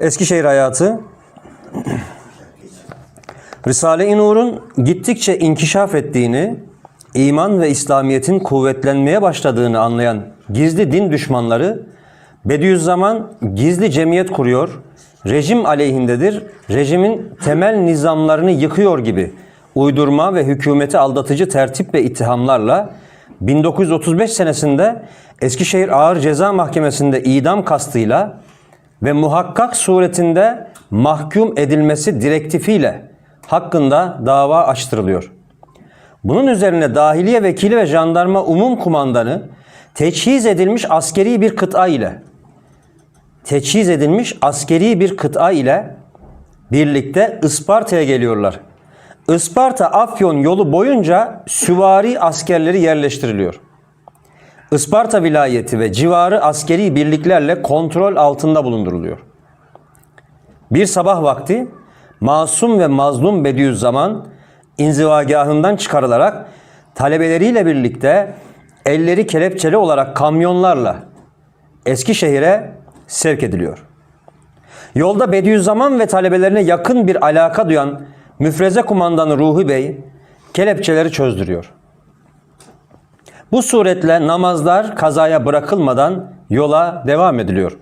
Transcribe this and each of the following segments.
Eskişehir hayatı. Risale-i Nur'un gittikçe inkişaf ettiğini, iman ve İslamiyet'in kuvvetlenmeye başladığını anlayan gizli din düşmanları Bediüzzaman gizli cemiyet kuruyor, rejim aleyhindedir, rejimin temel nizamlarını yıkıyor gibi uydurma ve hükümeti aldatıcı tertip ve ittihamlarla 1935 senesinde Eskişehir Ağır Ceza Mahkemesi'nde idam kastıyla ve muhakkak suretinde mahkum edilmesi direktifiyle hakkında dava açtırılıyor. Bunun üzerine dahiliye vekili ve jandarma umum kumandanı teçhiz edilmiş askeri bir kıta ile teçhiz edilmiş askeri bir kıta ile birlikte Isparta'ya geliyorlar. Isparta Afyon yolu boyunca süvari askerleri yerleştiriliyor. Isparta vilayeti ve civarı askeri birliklerle kontrol altında bulunduruluyor. Bir sabah vakti masum ve mazlum Bediüzzaman inzivagahından çıkarılarak talebeleriyle birlikte elleri kelepçeli olarak kamyonlarla Eskişehir'e sevk ediliyor. Yolda Bediüzzaman ve talebelerine yakın bir alaka duyan müfreze kumandanı Ruhi Bey kelepçeleri çözdürüyor. Bu suretle namazlar kazaya bırakılmadan yola devam ediliyor.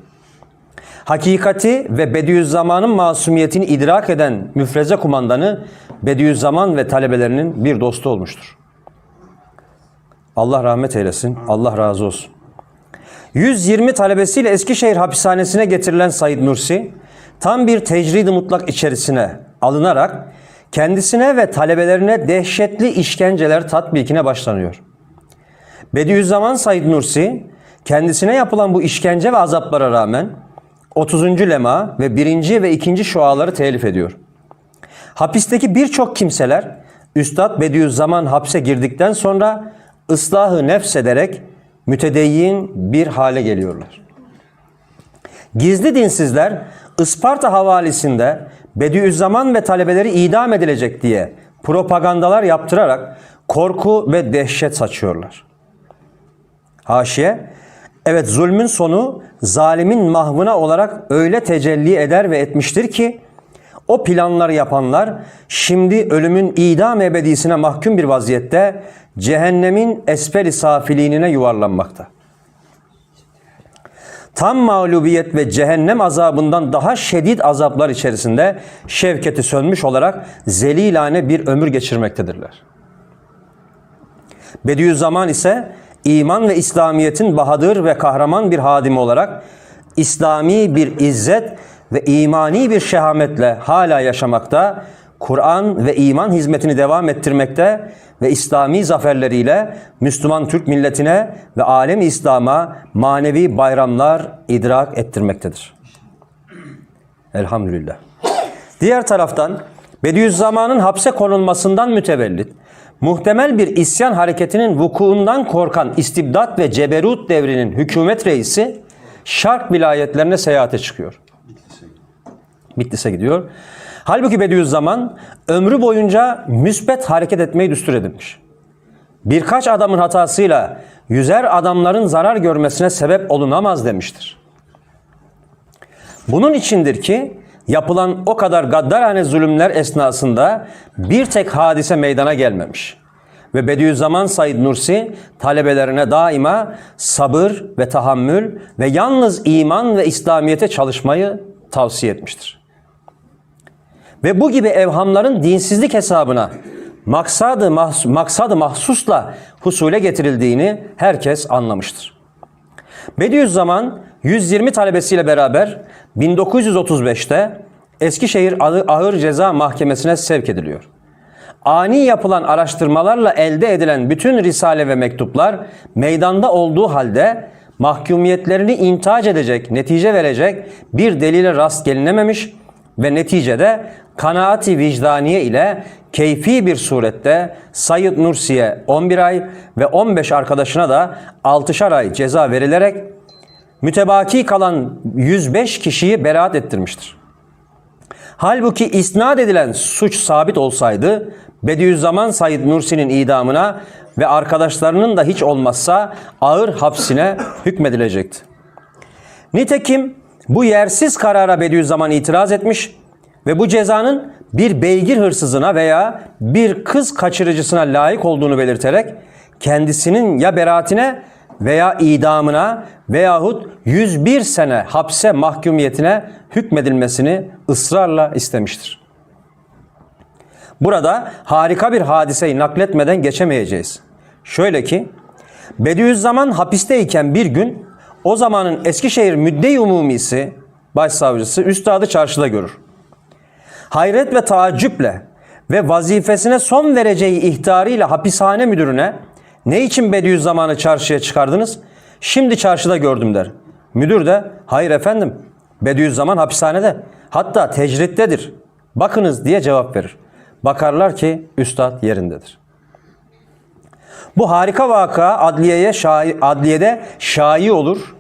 Hakikati ve Bediüzzaman'ın masumiyetini idrak eden müfreze kumandanı Bediüzzaman ve talebelerinin bir dostu olmuştur. Allah rahmet eylesin. Allah razı olsun. 120 talebesiyle Eskişehir hapishanesine getirilen Said Nursi tam bir tecrid-i mutlak içerisine alınarak kendisine ve talebelerine dehşetli işkenceler tatbikine başlanıyor. Bediüzzaman Said Nursi kendisine yapılan bu işkence ve azaplara rağmen 30. lema ve 1. ve 2. şuaları telif ediyor. Hapisteki birçok kimseler Üstad Bediüzzaman hapse girdikten sonra ıslahı nefs ederek mütedeyyin bir hale geliyorlar. Gizli dinsizler Isparta havalisinde Bediüzzaman ve talebeleri idam edilecek diye propagandalar yaptırarak korku ve dehşet saçıyorlar. Haşiye, evet zulmün sonu zalimin mahvına olarak öyle tecelli eder ve etmiştir ki o planları yapanlar şimdi ölümün idam ebedisine mahkum bir vaziyette cehennemin esferi safiliğine yuvarlanmakta. Tam mağlubiyet ve cehennem azabından daha şiddet azaplar içerisinde şevketi sönmüş olarak zelilane bir ömür geçirmektedirler. Bediüzzaman ise iman ve İslamiyet'in bahadır ve kahraman bir hadimi olarak İslami bir izzet ve imani bir şehametle hala yaşamakta, Kur'an ve iman hizmetini devam ettirmekte ve İslami zaferleriyle Müslüman Türk milletine ve alem İslam'a manevi bayramlar idrak ettirmektedir. Elhamdülillah. Diğer taraftan Bediüzzaman'ın hapse konulmasından mütevellit, muhtemel bir isyan hareketinin vukuundan korkan istibdat ve ceberut devrinin hükümet reisi Şark vilayetlerine seyahate çıkıyor. Bitlis'e gidiyor. Halbuki Bediüzzaman ömrü boyunca müsbet hareket etmeyi düstur edinmiş. Birkaç adamın hatasıyla yüzer adamların zarar görmesine sebep olunamaz demiştir. Bunun içindir ki yapılan o kadar gaddarane zulümler esnasında bir tek hadise meydana gelmemiş. Ve Bediüzzaman Said Nursi talebelerine daima sabır ve tahammül ve yalnız iman ve İslamiyete çalışmayı tavsiye etmiştir. Ve bu gibi evhamların dinsizlik hesabına maksadı, mahs maksadı mahsusla husule getirildiğini herkes anlamıştır. Bediüzzaman 120 talebesiyle beraber 1935'te Eskişehir Ağır Ceza Mahkemesi'ne sevk ediliyor. Ani yapılan araştırmalarla elde edilen bütün risale ve mektuplar meydanda olduğu halde mahkumiyetlerini intihac edecek, netice verecek bir delile rast gelinememiş ve neticede kanaati vicdaniye ile keyfi bir surette Sayyid Nursi'ye 11 ay ve 15 arkadaşına da 6'şar ay ceza verilerek mütebaki kalan 105 kişiyi beraat ettirmiştir. Halbuki isnat edilen suç sabit olsaydı Bediüzzaman Said Nursi'nin idamına ve arkadaşlarının da hiç olmazsa ağır hapsine hükmedilecekti. Nitekim bu yersiz karara Bediüzzaman itiraz etmiş ve bu cezanın bir beygir hırsızına veya bir kız kaçırıcısına layık olduğunu belirterek kendisinin ya beraatine veya idamına veyahut 101 sene hapse mahkumiyetine hükmedilmesini ısrarla istemiştir. Burada harika bir hadiseyi nakletmeden geçemeyeceğiz. Şöyle ki Bediüzzaman hapisteyken bir gün o zamanın Eskişehir Müdde-i Umumisi başsavcısı üstadı çarşıda görür. Hayret ve taaccüple ve vazifesine son vereceği ihtarıyla hapishane müdürüne ne için Bediüzzaman'ı çarşıya çıkardınız? Şimdi çarşıda gördüm der. Müdür de hayır efendim Bediüzzaman hapishanede hatta tecrittedir. Bakınız diye cevap verir. Bakarlar ki üstad yerindedir. Bu harika vaka adliyeye şai, adliyede şai olur.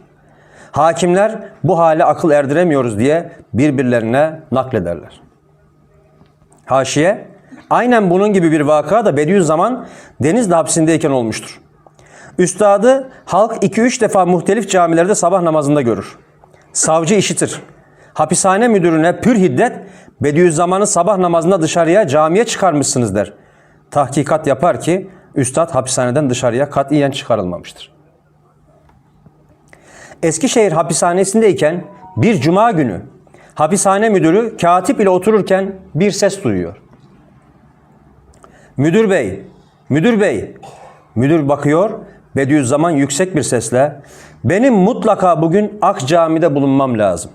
Hakimler bu hale akıl erdiremiyoruz diye birbirlerine naklederler. Haşiye, aynen bunun gibi bir vaka da Bediüzzaman Denizli hapsindeyken olmuştur. Üstadı halk 2-3 defa muhtelif camilerde sabah namazında görür. Savcı işitir. Hapishane müdürüne pür hiddet Bediüzzaman'ı sabah namazında dışarıya camiye çıkarmışsınız der. Tahkikat yapar ki üstad hapishaneden dışarıya katiyen çıkarılmamıştır. Eskişehir hapishanesindeyken bir cuma günü hapishane müdürü katip ile otururken bir ses duyuyor. Müdür bey, müdür bey. Müdür bakıyor, Bediüzzaman yüksek bir sesle benim mutlaka bugün Ak Cami'de bulunmam lazım.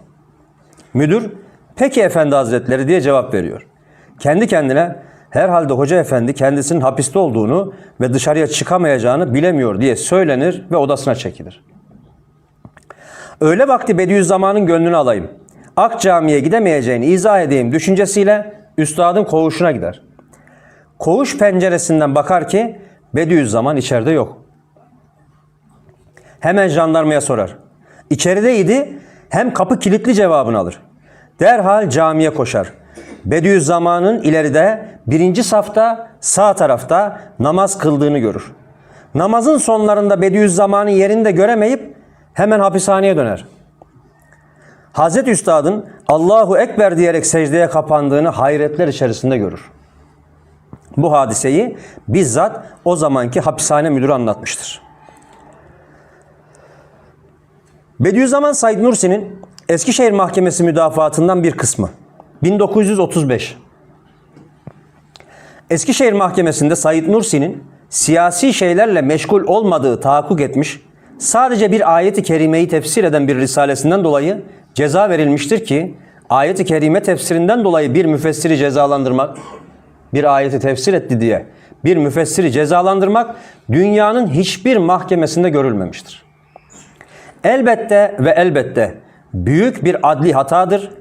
Müdür, peki efendi hazretleri diye cevap veriyor. Kendi kendine herhalde hoca efendi kendisinin hapiste olduğunu ve dışarıya çıkamayacağını bilemiyor diye söylenir ve odasına çekilir. Öğle vakti Bediüzzaman'ın gönlünü alayım. Ak Cami'ye gidemeyeceğini izah edeyim düşüncesiyle üstadın koğuşuna gider. Koğuş penceresinden bakar ki Bediüzzaman içeride yok. Hemen jandarmaya sorar. İçerideydi hem kapı kilitli cevabını alır. Derhal camiye koşar. Bediüzzaman'ın ileride birinci safta sağ tarafta namaz kıldığını görür. Namazın sonlarında Bediüzzaman'ın yerinde göremeyip hemen hapishaneye döner. Hazreti Üstad'ın Allahu Ekber diyerek secdeye kapandığını hayretler içerisinde görür. Bu hadiseyi bizzat o zamanki hapishane müdürü anlatmıştır. Bediüzzaman Said Nursi'nin Eskişehir Mahkemesi müdafaatından bir kısmı. 1935. Eskişehir Mahkemesi'nde Said Nursi'nin siyasi şeylerle meşgul olmadığı tahakkuk etmiş, sadece bir ayeti kerimeyi tefsir eden bir risalesinden dolayı ceza verilmiştir ki, ayeti kerime tefsirinden dolayı bir müfessiri cezalandırmak, bir ayeti tefsir etti diye bir müfessiri cezalandırmak dünyanın hiçbir mahkemesinde görülmemiştir. Elbette ve elbette büyük bir adli hatadır.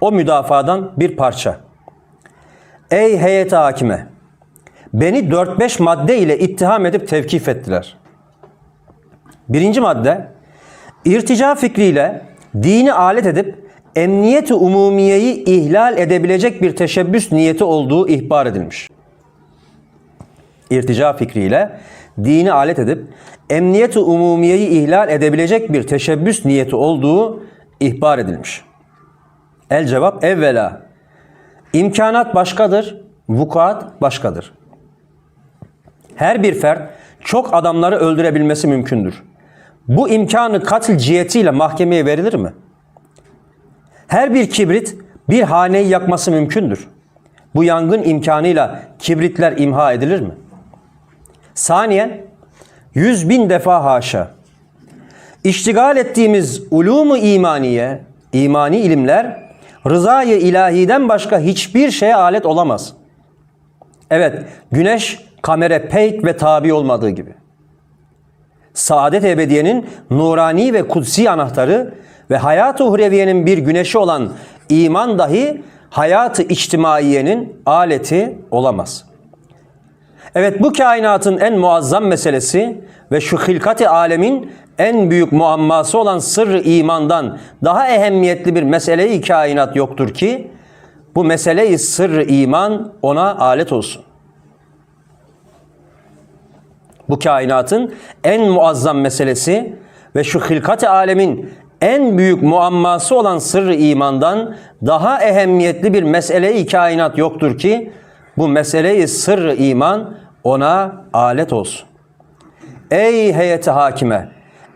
O müdafadan bir parça. Ey heyet hakime! Beni 4-5 madde ile ittiham edip tevkif ettiler. Birinci madde, irtica fikriyle dini alet edip emniyeti umumiyeyi ihlal edebilecek bir teşebbüs niyeti olduğu ihbar edilmiş. İrtica fikriyle dini alet edip emniyeti umumiyeyi ihlal edebilecek bir teşebbüs niyeti olduğu ihbar edilmiş. El cevap evvela. İmkanat başkadır, vukuat başkadır. Her bir fert çok adamları öldürebilmesi mümkündür. Bu imkanı katil cihetiyle mahkemeye verilir mi? Her bir kibrit bir haneyi yakması mümkündür. Bu yangın imkanıyla kibritler imha edilir mi? Saniyen, yüz bin defa haşa. İştigal ettiğimiz ulumu imaniye, imani ilimler, rızayı ilahiden başka hiçbir şeye alet olamaz. Evet, güneş kamera peyk ve tabi olmadığı gibi. Saadet ebediyenin nurani ve kutsi anahtarı ve hayat-ı uhreviyenin bir güneşi olan iman dahi hayat-ı içtimaiyenin aleti olamaz. Evet bu kainatın en muazzam meselesi ve şu hilkat-ı alemin en büyük muamması olan sırrı imandan daha ehemmiyetli bir mesele-i kainat yoktur ki bu mesele-i sırrı iman ona alet olsun. Bu kainatın en muazzam meselesi ve şu hilkat-ı alemin en büyük muamması olan sırrı imandan daha ehemmiyetli bir mesele-i kainat yoktur ki bu meseleyi sırrı iman ona alet olsun. Ey heyeti hakime!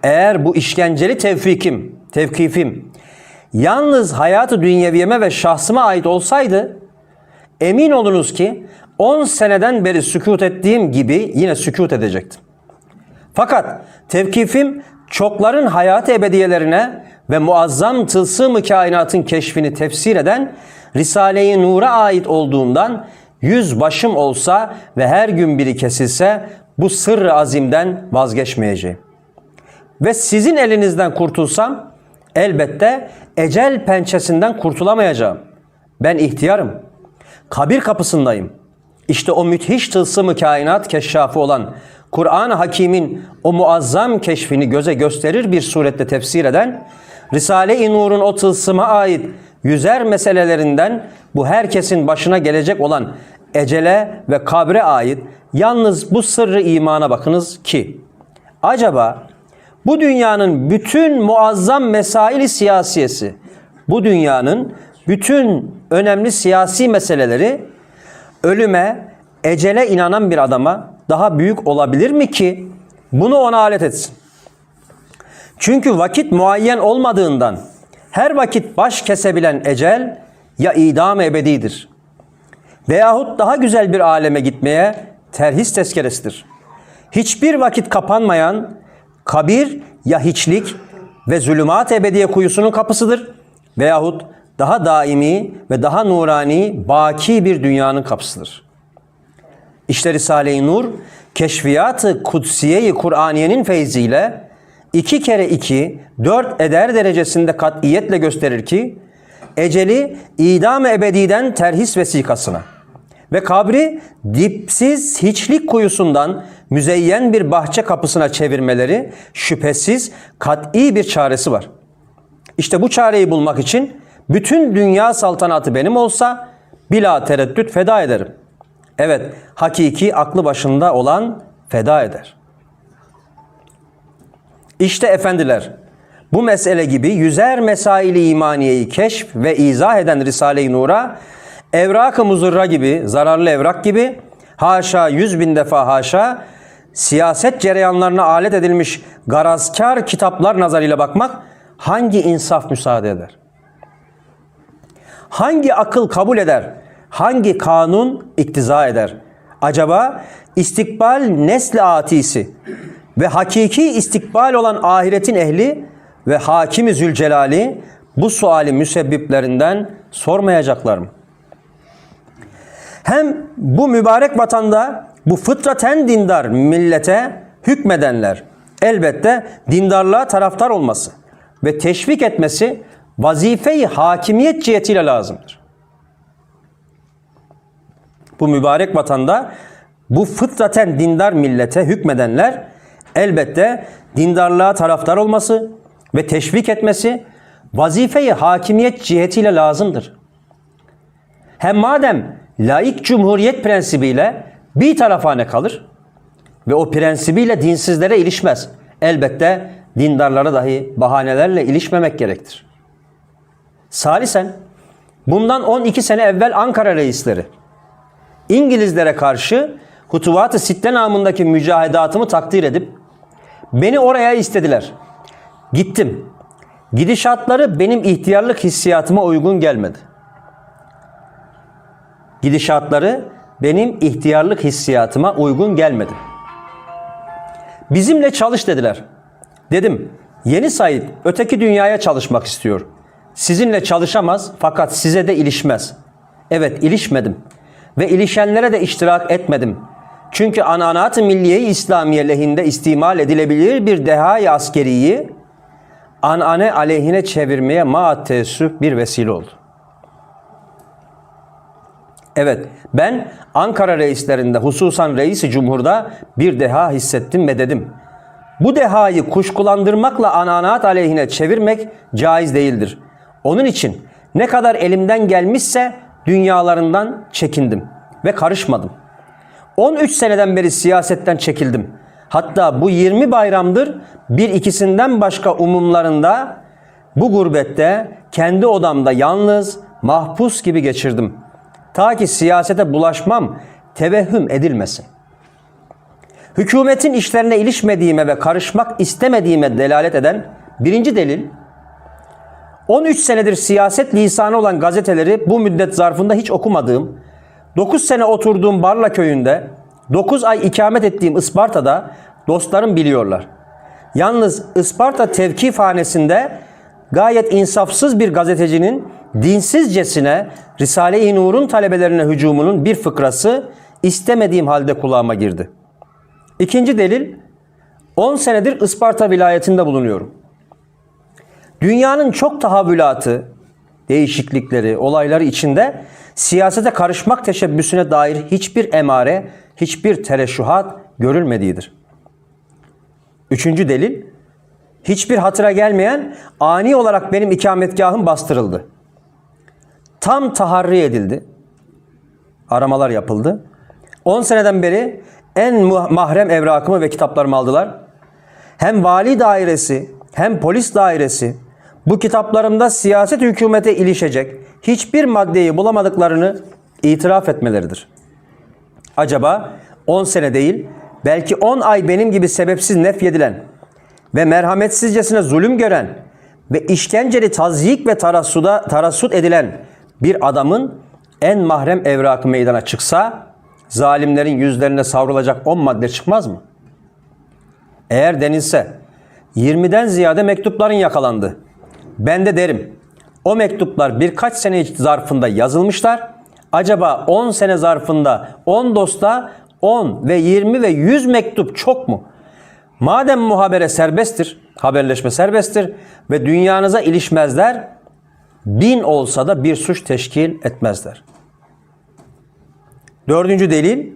Eğer bu işkenceli tevfikim, tevkifim yalnız hayatı dünyeviyeme ve şahsıma ait olsaydı emin olunuz ki 10 seneden beri sükut ettiğim gibi yine sükut edecektim. Fakat tevkifim çokların hayat ebediyelerine ve muazzam tılsım-ı kainatın keşfini tefsir eden Risale-i Nur'a ait olduğundan yüz başım olsa ve her gün biri kesilse bu sırrı azimden vazgeçmeyeceğim. Ve sizin elinizden kurtulsam elbette ecel pençesinden kurtulamayacağım. Ben ihtiyarım. Kabir kapısındayım. İşte o müthiş tılsımı kainat keşşafı olan Kur'an-ı Hakim'in o muazzam keşfini göze gösterir bir surette tefsir eden Risale-i Nur'un o tılsıma ait yüzer meselelerinden bu herkesin başına gelecek olan ecele ve kabre ait yalnız bu sırrı imana bakınız ki acaba bu dünyanın bütün muazzam mesaili siyasiyesi, bu dünyanın bütün önemli siyasi meseleleri ölüme, ecele inanan bir adama daha büyük olabilir mi ki bunu ona alet etsin? Çünkü vakit muayyen olmadığından her vakit baş kesebilen ecel ya idam ebedidir veyahut daha güzel bir aleme gitmeye terhis tezkeresidir. Hiçbir vakit kapanmayan kabir ya hiçlik ve zulümat ebediye kuyusunun kapısıdır veyahut daha daimi ve daha nurani, baki bir dünyanın kapısıdır. İşte Risale-i Nur, keşfiyatı kutsiye-i Kur'aniyenin feyziyle iki kere iki, dört eder derecesinde katiyetle gösterir ki, eceli idam ebediden terhis vesikasına ve kabri dipsiz hiçlik kuyusundan müzeyyen bir bahçe kapısına çevirmeleri şüphesiz kat'i bir çaresi var. İşte bu çareyi bulmak için bütün dünya saltanatı benim olsa bila tereddüt feda ederim. Evet, hakiki aklı başında olan feda eder. İşte efendiler, bu mesele gibi yüzer mesaili imaniyeyi keşf ve izah eden Risale-i Nur'a evrak-ı muzurra gibi, zararlı evrak gibi haşa yüz bin defa haşa siyaset cereyanlarına alet edilmiş garazkar kitaplar nazarıyla bakmak hangi insaf müsaade eder? Hangi akıl kabul eder? Hangi kanun iktiza eder? Acaba istikbal nesli atisi ve hakiki istikbal olan ahiretin ehli ve hakimi Zülcelali bu suali müsebbiplerinden sormayacaklar mı? Hem bu mübarek vatanda bu fıtraten dindar millete hükmedenler elbette dindarlığa taraftar olması ve teşvik etmesi vazife-i hakimiyet cihetiyle lazımdır. Bu mübarek vatanda bu fıtraten dindar millete hükmedenler elbette dindarlığa taraftar olması ve teşvik etmesi vazife-i hakimiyet cihetiyle lazımdır. Hem madem laik cumhuriyet prensibiyle bir tarafane kalır ve o prensibiyle dinsizlere ilişmez. Elbette dindarlara dahi bahanelerle ilişmemek gerektir. Salisen, bundan 12 sene evvel Ankara reisleri İngilizlere karşı Hutuvat-ı Sitte namındaki mücahedatımı takdir edip beni oraya istediler. Gittim. Gidişatları benim ihtiyarlık hissiyatıma uygun gelmedi. Gidişatları benim ihtiyarlık hissiyatıma uygun gelmedi. Bizimle çalış dediler. Dedim, yeni Said öteki dünyaya çalışmak istiyor. Sizinle çalışamaz fakat size de ilişmez. Evet ilişmedim ve ilişenlere de iştirak etmedim. Çünkü ananat-ı milliye İslamiye lehinde istimal edilebilir bir dehayı askeriyi anane aleyhine çevirmeye maat teessüf bir vesile oldu. Evet, ben Ankara reislerinde hususan reisi cumhurda bir deha hissettim ve dedim. Bu dehayı kuşkulandırmakla ananat aleyhine çevirmek caiz değildir. Onun için ne kadar elimden gelmişse dünyalarından çekindim ve karışmadım. 13 seneden beri siyasetten çekildim. Hatta bu 20 bayramdır bir ikisinden başka umumlarında Bu gurbette kendi odamda yalnız, mahpus gibi geçirdim. Ta ki siyasete bulaşmam tevehhüm edilmesin. Hükümetin işlerine ilişmediğime ve karışmak istemediğime delalet eden birinci delil, 13 senedir siyaset lisanı olan gazeteleri bu müddet zarfında hiç okumadığım, 9 sene oturduğum Barla köyünde, 9 ay ikamet ettiğim Isparta'da dostlarım biliyorlar. Yalnız Isparta tevkifhanesinde gayet insafsız bir gazetecinin dinsizcesine Risale-i Nur'un talebelerine hücumunun bir fıkrası istemediğim halde kulağıma girdi. İkinci delil, 10 senedir Isparta vilayetinde bulunuyorum. Dünyanın çok tahavülatı, değişiklikleri, olayları içinde siyasete karışmak teşebbüsüne dair hiçbir emare, hiçbir tereşühat görülmediğidir. Üçüncü delil, hiçbir hatıra gelmeyen ani olarak benim ikametgahım bastırıldı. Tam taharri edildi. Aramalar yapıldı. 10 seneden beri en mahrem evrakımı ve kitaplarımı aldılar. Hem vali dairesi hem polis dairesi bu kitaplarımda siyaset hükümete ilişecek hiçbir maddeyi bulamadıklarını itiraf etmeleridir. Acaba 10 sene değil belki 10 ay benim gibi sebepsiz nefyedilen ve merhametsizcesine zulüm gören ve işkenceli tazyik ve tarassuda, tarassut edilen bir adamın en mahrem evrakı meydana çıksa zalimlerin yüzlerine savrulacak 10 madde çıkmaz mı? Eğer denilse 20'den ziyade mektupların yakalandı. Ben de derim o mektuplar birkaç sene zarfında yazılmışlar. Acaba 10 sene zarfında 10 dosta 10 ve 20 ve 100 mektup çok mu? Madem muhabere serbesttir, haberleşme serbesttir ve dünyanıza ilişmezler, bin olsa da bir suç teşkil etmezler. Dördüncü delil,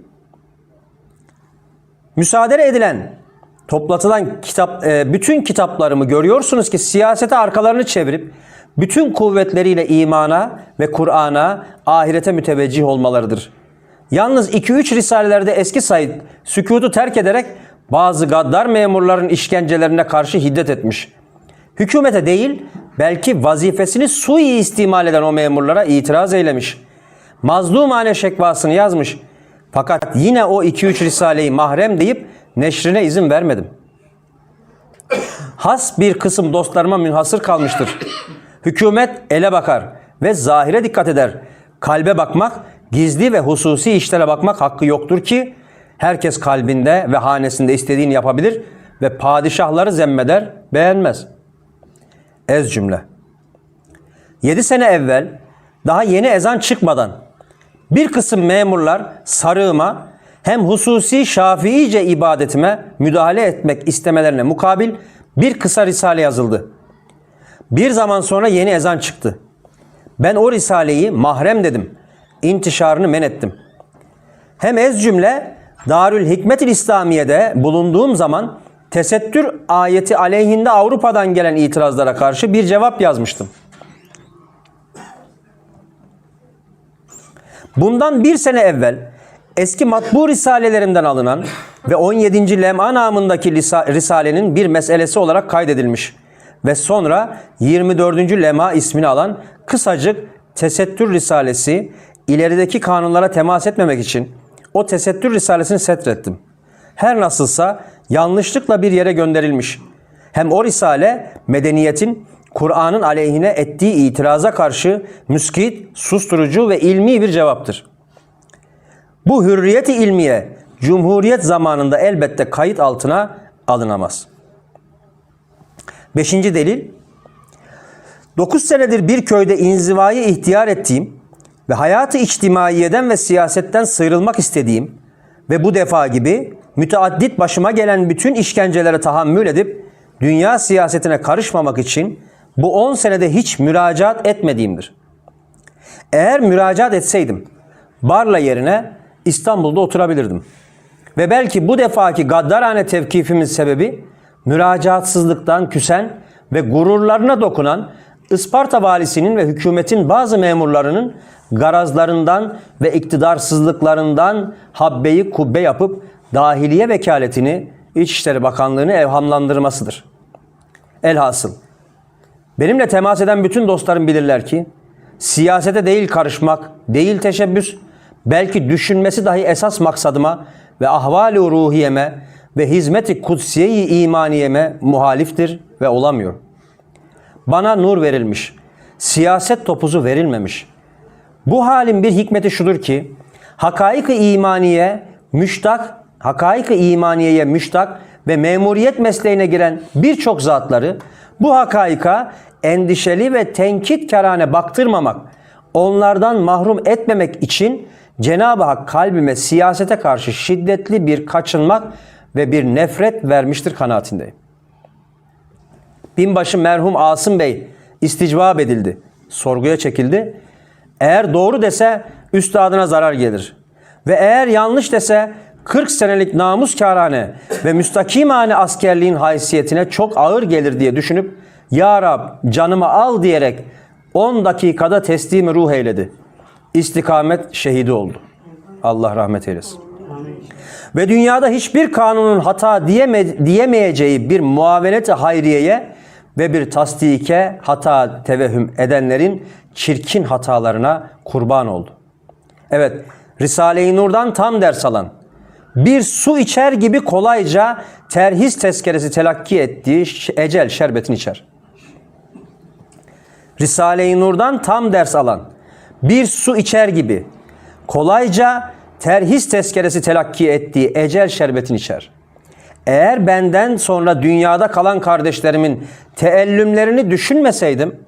müsaade edilen, toplatılan kitap, e, bütün kitaplarımı görüyorsunuz ki siyasete arkalarını çevirip bütün kuvvetleriyle imana ve Kur'an'a, ahirete müteveccih olmalarıdır. Yalnız 2-3 risalelerde eski Said sükutu terk ederek bazı gaddar memurların işkencelerine karşı hiddet etmiş. Hükümete değil, belki vazifesini sui istimal eden o memurlara itiraz eylemiş. Mazlumane şekvasını yazmış. Fakat yine o 2-3 risaleyi mahrem deyip neşrine izin vermedim. Has bir kısım dostlarıma münhasır kalmıştır. Hükümet ele bakar ve zahire dikkat eder. Kalbe bakmak, gizli ve hususi işlere bakmak hakkı yoktur ki herkes kalbinde ve hanesinde istediğini yapabilir ve padişahları zemmeder, beğenmez. Ez cümle. 7 sene evvel daha yeni ezan çıkmadan bir kısım memurlar sarığıma hem hususi şafiice ibadetime müdahale etmek istemelerine mukabil bir kısa risale yazıldı. Bir zaman sonra yeni ezan çıktı. Ben o risaleyi mahrem dedim. İntişarını men ettim. Hem ez cümle Darül Hikmet-i İslamiye'de bulunduğum zaman tesettür ayeti aleyhinde Avrupa'dan gelen itirazlara karşı bir cevap yazmıştım. Bundan bir sene evvel eski matbu risalelerimden alınan ve 17. Lem'a namındaki risalenin bir meselesi olarak kaydedilmiş ve sonra 24. Lem'a ismini alan kısacık Tesettür Risalesi ilerideki kanunlara temas etmemek için o Tesettür Risalesini setrettim. Her nasılsa yanlışlıkla bir yere gönderilmiş. Hem o risale medeniyetin Kur'an'ın aleyhine ettiği itiraza karşı müskit, susturucu ve ilmi bir cevaptır. Bu hürriyeti ilmiye Cumhuriyet zamanında elbette kayıt altına alınamaz. Beşinci delil, 9 senedir bir köyde inzivayı ihtiyar ettiğim ve hayatı içtimaiyeden ve siyasetten sıyrılmak istediğim ve bu defa gibi müteaddit başıma gelen bütün işkencelere tahammül edip dünya siyasetine karışmamak için bu 10 senede hiç müracaat etmediğimdir. Eğer müracaat etseydim Barla yerine İstanbul'da oturabilirdim. Ve belki bu defaki gaddarane tevkifimin sebebi müracaatsızlıktan küsen ve gururlarına dokunan Isparta valisinin ve hükümetin bazı memurlarının garazlarından ve iktidarsızlıklarından habbeyi kubbe yapıp dahiliye vekaletini İçişleri Bakanlığı'nı evhamlandırmasıdır. Elhasıl Benimle temas eden bütün dostlarım bilirler ki siyasete değil karışmak, değil teşebbüs, belki düşünmesi dahi esas maksadıma ve ahvali ruhiyeme ve hizmeti kutsiye-i imaniyeme muhaliftir ve olamıyor. Bana nur verilmiş, siyaset topuzu verilmemiş. Bu halin bir hikmeti şudur ki, hakaik-ı imaniye, müştak, hakaik-ı imaniyeye müştak ve memuriyet mesleğine giren birçok zatları bu hakaika endişeli ve tenkit kerane baktırmamak, onlardan mahrum etmemek için Cenab-ı Hak kalbime siyasete karşı şiddetli bir kaçınmak ve bir nefret vermiştir kanaatindeyim. Binbaşı merhum Asım Bey isticvap edildi. Sorguya çekildi. Eğer doğru dese üstadına zarar gelir. Ve eğer yanlış dese 40 senelik namuskârane ve müstakimane askerliğin haysiyetine çok ağır gelir diye düşünüp Ya Rab canımı al diyerek 10 dakikada teslimi ruh eyledi. İstikamet şehidi oldu. Allah rahmet eylesin. Ve dünyada hiçbir kanunun hata diyeme, diyemeyeceği bir muavenet-i hayriyeye ve bir tasdike hata tevehüm edenlerin çirkin hatalarına kurban oldu. Evet, Risale-i Nur'dan tam ders alan, bir su içer gibi kolayca terhis tezkeresi telakki ettiği ecel şerbetini içer. Risale-i Nur'dan tam ders alan, bir su içer gibi kolayca terhis tezkeresi telakki ettiği ecel şerbetini içer. Eğer benden sonra dünyada kalan kardeşlerimin teellümlerini düşünmeseydim,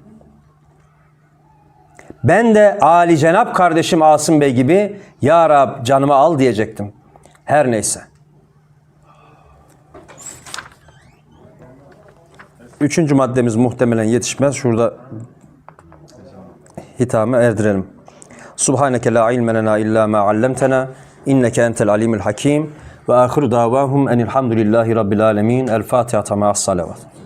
ben de Ali Cenap kardeşim Asım Bey gibi Ya Rab canımı al diyecektim. Her neyse. Üçüncü maddemiz muhtemelen yetişmez. Şurada hitamı erdirelim. Subhaneke la ilme lena illa ma allamtena inneke entel alimul hakim ve ahiru davahum enilhamdülillahi rabbil alemin. El Fatiha ma'as salavat.